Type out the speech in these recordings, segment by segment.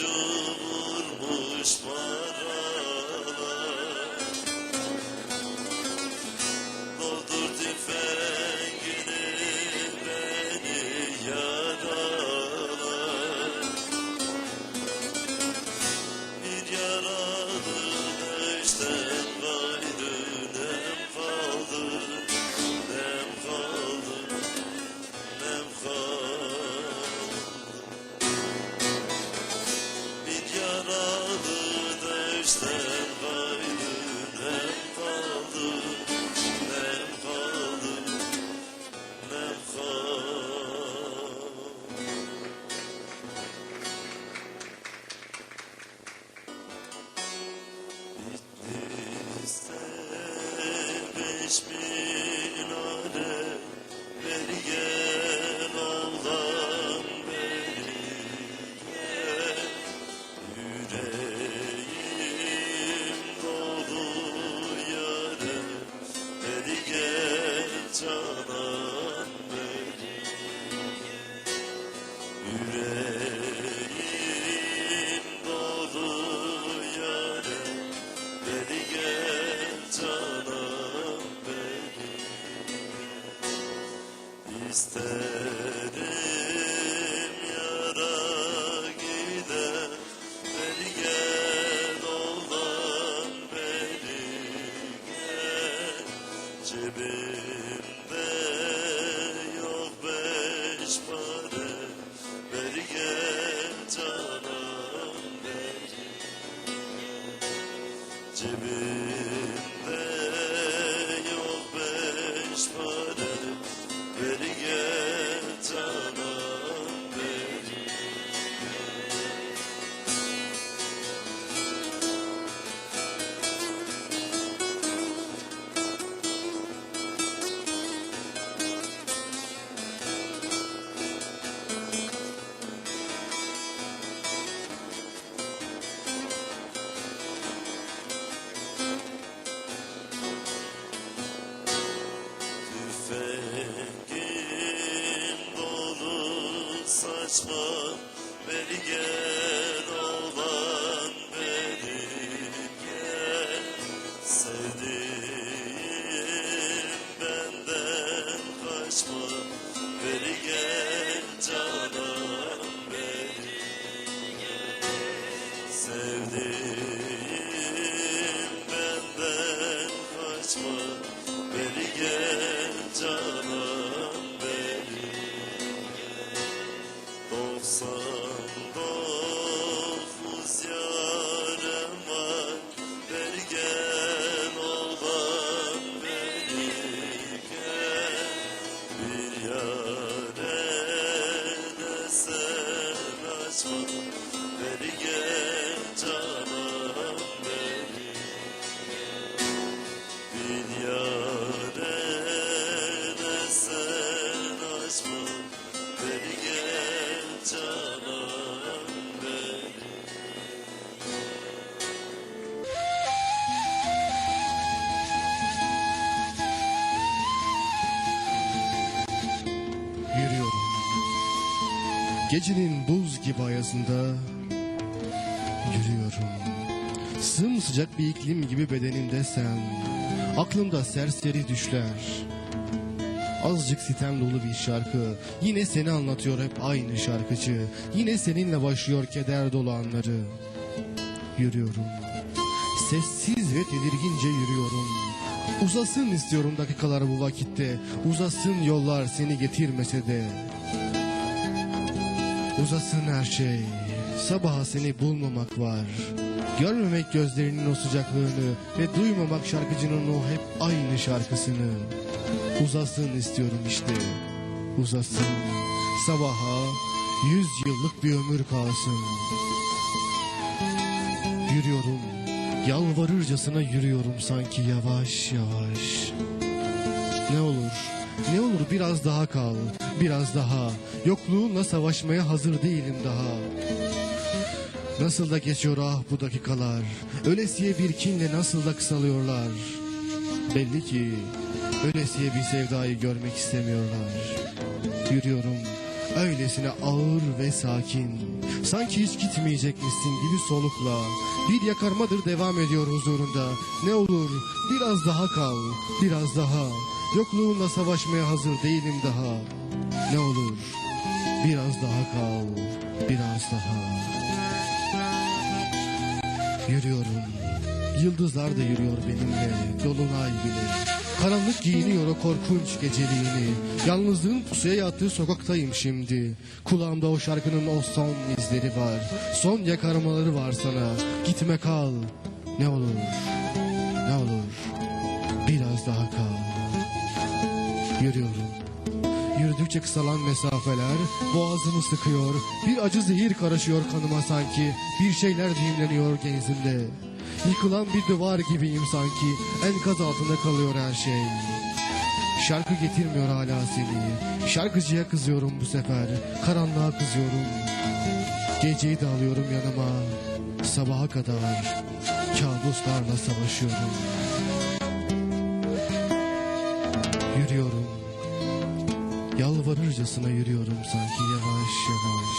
Biraz kesem de avcı Cebimde Gecenin buz gibi ayazında yürüyorum. Sımsıcak bir iklim gibi bedenimde sen. Aklımda serseri düşler. Azıcık sitem dolu bir şarkı. Yine seni anlatıyor hep aynı şarkıcı. Yine seninle başlıyor keder dolu anları. Yürüyorum. Sessiz ve tedirgince yürüyorum. Uzasın istiyorum dakikalar bu vakitte. Uzasın yollar seni getirmese de. Uzasın her şey. Sabaha seni bulmamak var. Görmemek gözlerinin o sıcaklığını ve duymamak şarkıcının o hep aynı şarkısını. Uzasın istiyorum işte. Uzasın. Sabaha yüz yıllık bir ömür kalsın. Yürüyorum. Yalvarırcasına yürüyorum sanki yavaş yavaş. Ne olur, ne olur biraz daha kal, biraz daha. Yokluğunla savaşmaya hazır değilim daha. Nasıl da geçiyor ah bu dakikalar. Ölesiye bir kinle nasıl da kısalıyorlar. Belli ki ölesiye bir sevdayı görmek istemiyorlar. Yürüyorum, Öylesine ağır ve sakin Sanki hiç gitmeyecekmişsin gibi solukla Bir yakarmadır devam ediyor huzurunda Ne olur biraz daha kal Biraz daha Yokluğunla savaşmaya hazır değilim daha. Ne olur Biraz daha kal Biraz daha. Yürüyorum Yıldızlar da yürüyor benimle Dolunay bile. Karanlık giyiniyor o korkunç geceliğini. Yalnızlığın pusuya yattığı sokaktayım şimdi. Kulağımda o şarkının o son izleri var. Son yakarmaları var sana. Gitme kal. Ne olur Ne olur Biraz daha kal Yürüyorum Yürüdükçe kısalan mesafeler boğazımı sıkıyor. Bir acı zehir karışıyor kanıma sanki. Bir şeyler düğümleniyor genzimde. Yıkılan bir duvar gibiyim sanki. Enkaz altında kalıyor her şey. Şarkı getirmiyor hala seni. Şarkıcıya kızıyorum bu sefer. Karanlığa kızıyorum. Geceyi de alıyorum yanıma. Sabaha kadar kabuslarla savaşıyorum. Yürüyorum. Yalvarırcasına yürüyorum sanki yavaş yavaş.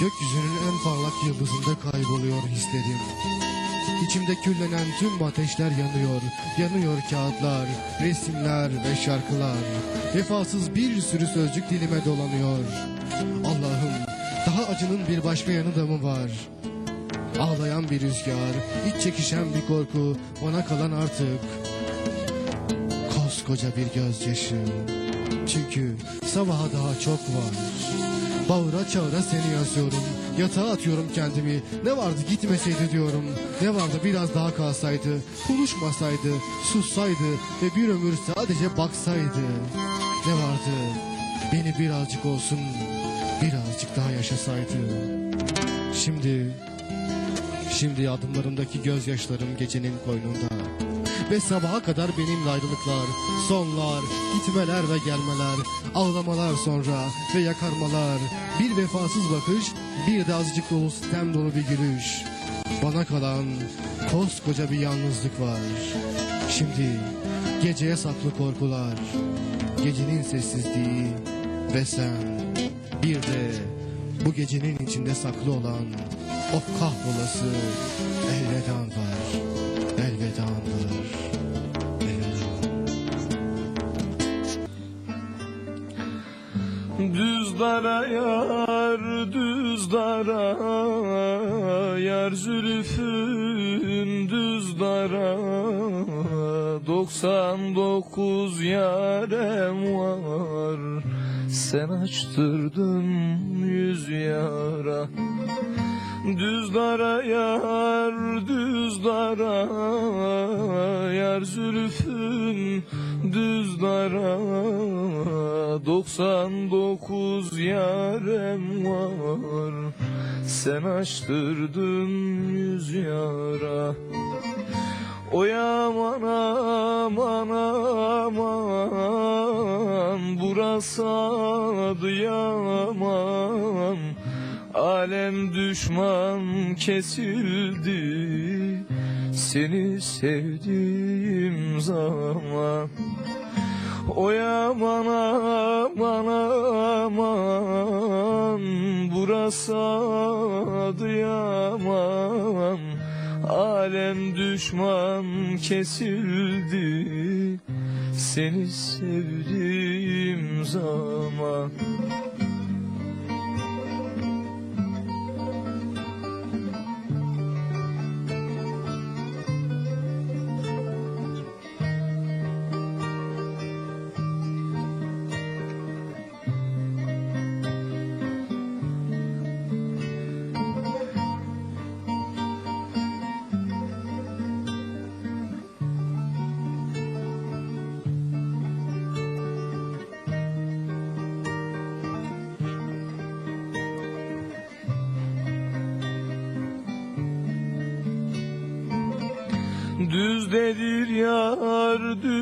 Gökyüzünün en parlak yıldızında kayboluyor hislerim. İçimde küllenen tüm ateşler yanıyor. Yanıyor kağıtlar, resimler ve şarkılar. Vefasız bir sürü sözcük dilime dolanıyor. Allah'ım daha acının bir başka yanı da mı var? Ağlayan bir rüzgar, iç çekişen bir korku, bana kalan artık koskoca bir gözyaşı. Çünkü sabaha daha çok var. Bağıra çağıra seni yazıyorum. Yatağa atıyorum kendimi. Ne vardı gitmeseydi diyorum. Ne vardı biraz daha kalsaydı. Konuşmasaydı, sussaydı ve bir ömür sadece baksaydı. Ne vardı beni birazcık olsun birazcık daha yaşasaydı. Şimdi Şimdi adımlarımdaki gözyaşlarım gecenin koynunda. Ve sabaha kadar benimle ayrılıklar, sonlar, gitmeler ve gelmeler, ağlamalar sonra ve yakarmalar, bir vefasız bakış, bir de azıcık dolu sitem dolu bir gülüş. Bana kalan koskoca bir yalnızlık var. Şimdi geceye saklı korkular, gecenin sessizliği ve sen bir de bu gecenin içinde saklı olan o kahrolası elveda var. Elveda var. Elveda. Düz dara yar, düz dara Yar zülfün düz dara 99 yarem var Sen açtırdın yüz yara Düz dara yar, düz dara Yar zülfün. Düz dara 99 yarem var. Sen açtırdın yüz yara. Oy aman aman aman Burası Adıyaman Alem düşman kesildi Seni sevdiğim zaman. Oy aman aman aman Burası Adıyaman Alem düşman kesildi Seni sevdiğim zaman Düzdedir yar düz